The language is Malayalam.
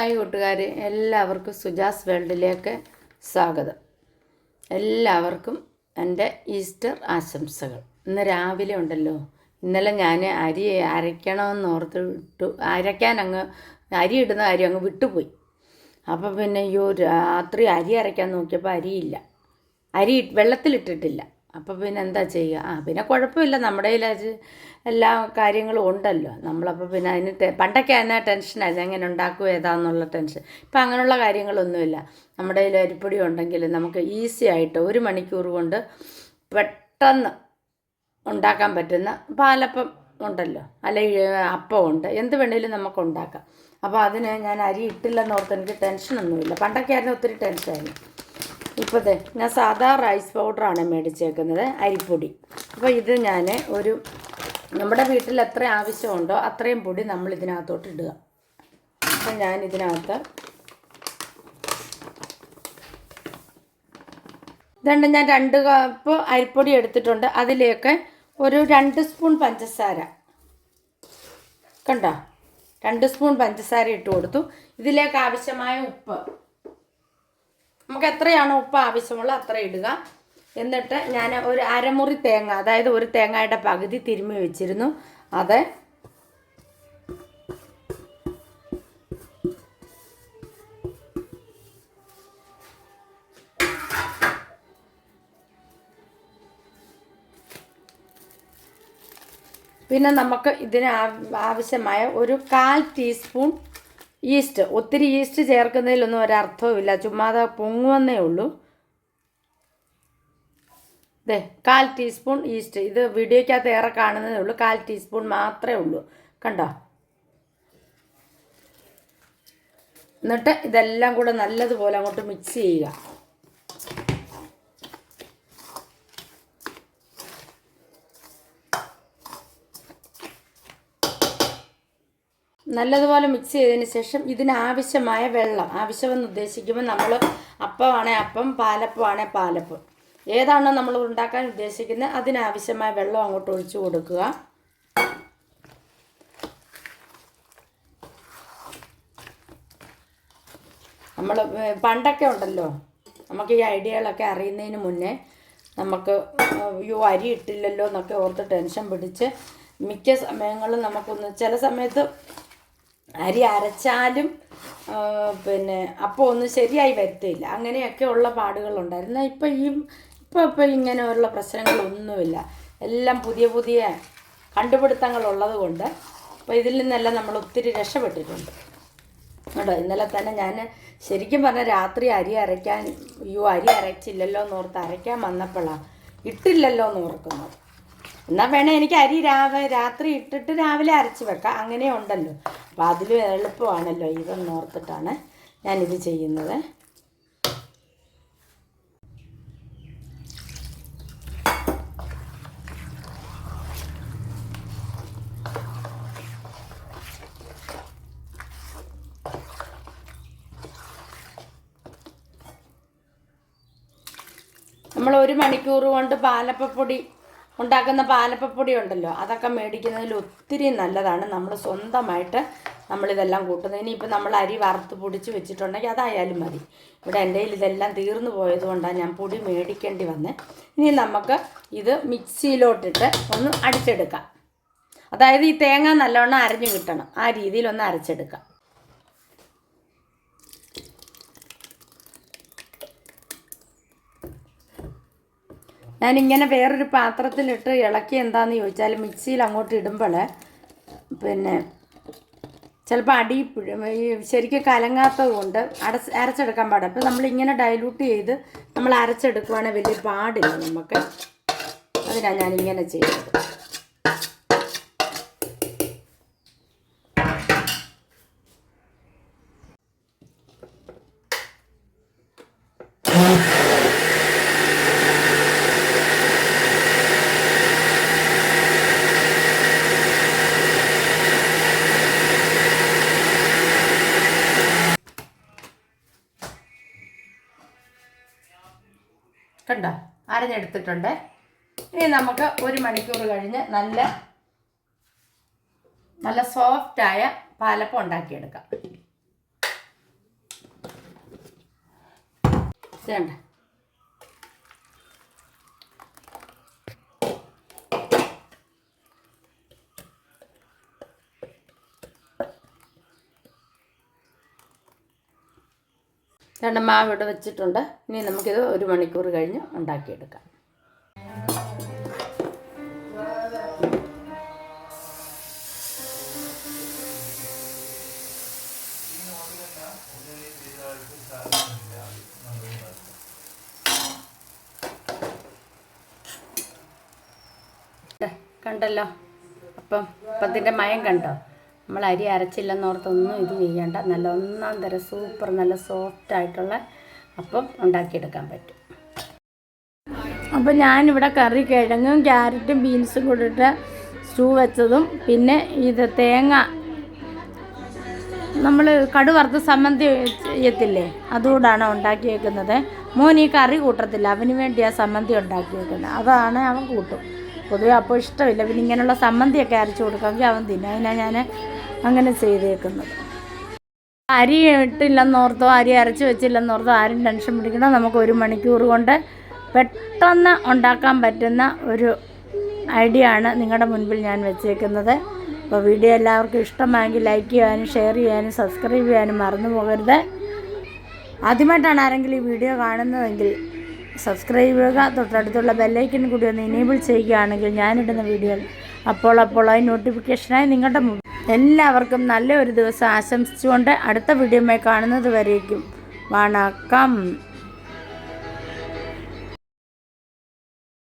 ഹായ് കൂട്ടുകാരെ എല്ലാവർക്കും സുജാസ് വേൾഡിലേക്ക് സ്വാഗതം. എല്ലാവർക്കും എന്റെ ഈസ്റ്റർ ആശംസകൾ. ഇന്ന് രാവിലെ ഉണ്ടല്ലോ. ഇന്നലെ ഞാൻ അരി അരയ്ക്കണമെന്ന് ഓർത്ത് വിട്ടു. അരയ്ക്കാൻ അങ്ങ് അരി ഇടുന്ന കാര്യം അങ്ങ് വിട്ടുപോയി. അപ്പോൾ പിന്നെ അയ്യോ രാത്രി അരി അരയ്ക്കാൻ നോക്കിയപ്പോൾ അരിയില്ല. അരി വെള്ളത്തിലിട്ടിട്ടില്ല. അപ്പോൾ പിന്നെ എന്താ ചെയ്യുക? ആ പിന്നെ കുഴപ്പമില്ല. നമ്മുടെ കയ്യിൽ എല്ലാ കാര്യങ്ങളും ഉണ്ടല്ലോ. നമ്മളപ്പോൾ പിന്നെ അതിന് പണ്ടൊക്കെ അതിനാ ടെൻഷനായിരുന്നു എങ്ങനെ ഉണ്ടാക്കും ഏതാന്നുള്ള ടെൻഷൻ ഇപ്പം അങ്ങനെയുള്ള കാര്യങ്ങളൊന്നുമില്ല. നമ്മുടെ കയ്യിൽ അരിപ്പൊടി ഉണ്ടെങ്കിൽ നമുക്ക് ഈസി ആയിട്ട് ഒരു മണിക്കൂർ കൊണ്ട് പെട്ടെന്ന് ഉണ്ടാക്കാൻ പറ്റുന്ന പാലപ്പം ഉണ്ടല്ലോ. അല്ലെങ്കിൽ അപ്പം ഉണ്ട്. എന്ത് വേണേലും നമുക്ക് ഉണ്ടാക്കാം. അപ്പോൾ അതിന് ഞാൻ അരി ഇട്ടില്ലെന്നോർത്ത് എനിക്ക് ടെൻഷനൊന്നുമില്ല പണ്ടൊക്കെ ആയിരുന്നു ഒത്തിരി ടെൻഷനായിരുന്നു ഇപ്പോഴത്തെ ഞാൻ സാധാ റൈസ് പൗഡറാണ് മേടിച്ചേക്കുന്നത് അരിപ്പൊടി. അപ്പോൾ ഇത് ഞാൻ ഒരു നമ്മുടെ വീട്ടിൽ എത്ര ആവശ്യമുണ്ടോ അത്രയും പൊടി നമ്മൾ ഇതിനകത്തോട്ട് ഇടുക. അപ്പം ഞാൻ ഇതിനകത്ത് ഇതുണ്ട് ഞാൻ രണ്ട് കപ്പ് അരിപ്പൊടി എടുത്തിട്ടുണ്ട്. അതിലേക്ക് ഒരു രണ്ട് സ്പൂൺ പഞ്ചസാര. കണ്ടോ? രണ്ട് സ്പൂൺ പഞ്ചസാര ഇട്ട് കൊടുത്തു. ഇതിലേക്ക് ആവശ്യമായ ഉപ്പ്. നമുക്ക് എത്രയാണ് ഉപ്പ് ആവശ്യമുള്ള അത്ര ഇടുക. എന്നിട്ട് ഞാൻ ഒരു അരമുറി തേങ്ങ അതായത് ഒരു തേങ്ങയുടെ പകുതി തിരുമ്മി വെച്ചിരുന്നു. അത് പിന്നെ നമുക്ക് ഇതിന് ആവശ്യമായ ഒരു കാൽ ടീസ്പൂൺ ഈസ്റ്റ് ഒത്തിരി ഈസ്റ്റ് ചേർക്കുന്നതിലൊന്നും ഒരർത്ഥവുമില്ല. ചുമ്മാതെ പൊങ്ങുവന്നേ ഉള്ളൂ. ദേ കാൽ ടീസ്പൂൺ ഈസ്റ്റ് ഇത് വീഡിയോയ്ക്കകത്ത് ഏറെ കാണുന്നതേ ഉള്ളൂ. കാൽ ടീസ്പൂൺ മാത്രമേ ഉള്ളൂ. കണ്ടോ? എന്നിട്ട് ഇതെല്ലാം കൂടെ നല്ലതുപോലെ അങ്ങോട്ട് മിക്സ് ചെയ്യുക. നല്ലതുപോലെ മിക്സ് ചെയ്തതിന് ശേഷം ഇതിനാവശ്യമായ വെള്ളം ആവശ്യമെന്ന് ഉദ്ദേശിക്കുമ്പോൾ നമ്മൾ അപ്പമാണേ അപ്പം പാലപ്പമാണേ പാലപ്പ്. ഏതാണോ നമ്മൾ ഉണ്ടാക്കാൻ ഉദ്ദേശിക്കുന്നത് അതിനാവശ്യമായ വെള്ളം അങ്ങോട്ട് ഒഴിച്ചു കൊടുക്കുക. നമ്മൾ പണ്ടൊക്കെ ഉണ്ടല്ലോ നമുക്ക് ഈ ഐഡിയകളൊക്കെ അറിയുന്നതിന് മുന്നേ നമുക്ക് അയ്യോ അരി ഇട്ടില്ലല്ലോ എന്നൊക്കെ ഓർത്ത് ടെൻഷൻ പിടിച്ച് മിക്ക സമയങ്ങളും നമുക്കൊന്ന് ചില സമയത്ത് അരി അരച്ചാലും പിന്നെ അപ്പോൾ ഒന്നും ശരിയായി വരത്തില്ല. അങ്ങനെയൊക്കെ ഉള്ള പാടുകളുണ്ടായിരുന്നു. ഇപ്പം ഈ ഇപ്പോൾ ഇപ്പം ഇങ്ങനെയുള്ള പ്രശ്നങ്ങളൊന്നുമില്ല. എല്ലാം പുതിയ പുതിയ കണ്ടുപിടുത്തങ്ങളുള്ളത് കൊണ്ട് അപ്പോൾ ഇതിൽ നിന്നെല്ലാം നമ്മൾ ഒത്തിരി രക്ഷപ്പെട്ടിട്ടുണ്ട്. കേട്ടോ ഇന്നലെ തന്നെ ഞാൻ ശരിക്കും പറഞ്ഞാൽ രാത്രി അരി അരയ്ക്കാൻ അയ്യോ അരി അരച്ചില്ലല്ലോ എന്ന് ഓർത്ത് അരയ്ക്കാൻ വന്നപ്പോഴാണ് ഇട്ടില്ലല്ലോ എന്ന് ഓർക്കുന്നത്. എന്നാൽ വേണേൽ എനിക്ക് അരി രാവിലെ രാത്രി ഇട്ടിട്ട് രാവിലെ അരച്ച് വെക്കാം. അങ്ങനെ ഉണ്ടല്ലോ. അപ്പോൾ അതിലും എളുപ്പമാണല്ലോ. ഇതൊന്ന് ഓർത്തിട്ടാണ് ഞാനിത് ചെയ്യുന്നത്. നമ്മൾ ഒരു മണിക്കൂർ കൊണ്ട് പാലപ്പപ്പൊടി ഉണ്ടാക്കുന്ന പാലപ്പപ്പൊടി ഉണ്ടല്ലോ അതൊക്കെ മേടിക്കുന്നതിൽ ഒത്തിരി നല്ലതാണ്. നമ്മൾ സ്വന്തമായിട്ട് നമ്മളിതെല്ലാം കൂട്ടുന്നത്. ഇനിയിപ്പോൾ നമ്മൾ അരി വറുത്ത് പൊടിച്ച് വെച്ചിട്ടുണ്ടെങ്കിൽ അതായാലും മതി. ഇവിടെ എന്റെ ഇതെല്ലാം തീർന്നു പോയത് കൊണ്ടാണ് ഞാൻ പൊടി മേടിക്കേണ്ടി വന്നത് ഇനി നമുക്ക് ഇത് മിക്സിയിലോട്ടിട്ട് ഒന്ന് അടിച്ചെടുക്കാം. അതായത് ഈ തേങ്ങ നല്ലവണ്ണം അരഞ്ഞു കിട്ടണം. ആ രീതിയിൽ ഒന്ന് അരച്ചെടുക്കാം. ഞാനിങ്ങനെ വേറൊരു പാത്രത്തിലിട്ട് ഇളക്കി എന്താണെന്ന് ചോദിച്ചാൽ മിക്സിയിൽ അങ്ങോട്ട് ഇടുമ്പോൾ പിന്നെ ചിലപ്പോൾ അടി ശരിക്കും കലങ്ങാത്തത് കൊണ്ട് അടച്ച് അരച്ചെടുക്കാൻ പാടില്ല. അപ്പോൾ നമ്മളിങ്ങനെ ഡൈലൂട്ട് ചെയ്ത് നമ്മൾ അരച്ചെടുക്കുവാണെങ്കിൽ വലിയ പാടില്ല നമുക്ക് അതിനാണ് ഞാനിങ്ങനെ ചെയ്യുന്നത് കണ്ടോ? അരഞ്ഞെടുത്തിട്ടുണ്ട്. ഇനി നമുക്ക് ഒരു മണിക്കൂർ കഴിഞ്ഞ് നല്ല നല്ല സോഫ്റ്റായ പാലപ്പം ഉണ്ടാക്കിയെടുക്കാം. ചെയ്യണ്ട രണ്ട് മാവ് ഇവിടെ വെച്ചിട്ടുണ്ട്. ഇനി നമുക്കിത് ഒരു മണിക്കൂർ കഴിഞ്ഞ് ഉണ്ടാക്കിയെടുക്കാം. കണ്ടല്ലോ? അപ്പം അപ്പത്തിന്റെ മയം കണ്ടോ? നമ്മൾ അരി അരച്ചില്ലെന്നോർത്തൊന്നും ഇത് ചെയ്യേണ്ട. നല്ല ഒന്നാം തരം സൂപ്പർ നല്ല സോഫ്റ്റ് ആയിട്ടുള്ള അപ്പം ഉണ്ടാക്കിയെടുക്കാൻ പറ്റും. അപ്പം ഞാനിവിടെ കറി കിഴങ്ങും ക്യാരറ്റും ബീൻസും കൂടിയിട്ട് സ്റ്റൂ വെച്ചതും പിന്നെ ഇത് തേങ്ങ നമ്മൾ കടുവറുത്ത് സമ്മന്തി ചെയ്യത്തില്ലേ? അതുകൂടാണ് ഉണ്ടാക്കി വെക്കുന്നത് മോൻ ഈ കറി കൂട്ടത്തില്ല. അവന് വേണ്ടി ആ സമ്മന്തി ഉണ്ടാക്കി വെക്കുന്നത് അതാണ് അവൻ കൂട്ടും. പൊതുവെ അപ്പോൾ ഇഷ്ടമില്ല. പിന്നെ ഇങ്ങനെയുള്ള സമ്മന്തിയൊക്കെ അരച്ച് കൊടുക്കാമെങ്കിൽ അവൻ തിന്നും. അതിനാണ് ഞാൻ അങ്ങനെ ചെയ്തേക്കുന്നത്. അരി ഇട്ടില്ലെന്നോർത്തോ അരി അരച്ച് വെച്ചില്ലെന്നോർത്തോ ആരും ടെൻഷൻ പിടിക്കണം നമുക്ക് ഒരു മണിക്കൂർ കൊണ്ട് പെട്ടെന്ന് ഉണ്ടാക്കാൻ പറ്റുന്ന ഒരു ഐഡിയ ആണ് നിങ്ങളുടെ മുൻപിൽ ഞാൻ വെച്ചേക്കുന്നത്. അപ്പോൾ വീഡിയോ എല്ലാവർക്കും ഇഷ്ടമായെങ്കിൽ ലൈക്ക് ചെയ്യാനും ഷെയർ ചെയ്യാനും സബ്സ്ക്രൈബ് ചെയ്യാനും മറന്നു പോകരുത്. ആദ്യമായിട്ടാണ് ആരെങ്കിലും ഈ വീഡിയോ കാണുന്നതെങ്കിൽ സബ്സ്ക്രൈബ് ചെയ്യുക. തൊട്ടടുത്തുള്ള ബെല്ലൈക്കൻ കൂടി ഒന്ന് ഇനേബിൾ ചെയ്യുകയാണെങ്കിൽ ഞാനിടുന്ന വീഡിയോ അപ്പോൾ അപ്പോൾ അതിന് നോട്ടിഫിക്കേഷനായി നിങ്ങളുടെ എല്ലാവർക്കും നല്ല ഒരു ദിവസം ആശംസിച്ചുകൊണ്ട് അടുത്ത വീഡിയോയുമായി കാണുന്നത് വരേക്കും. വണക്കം.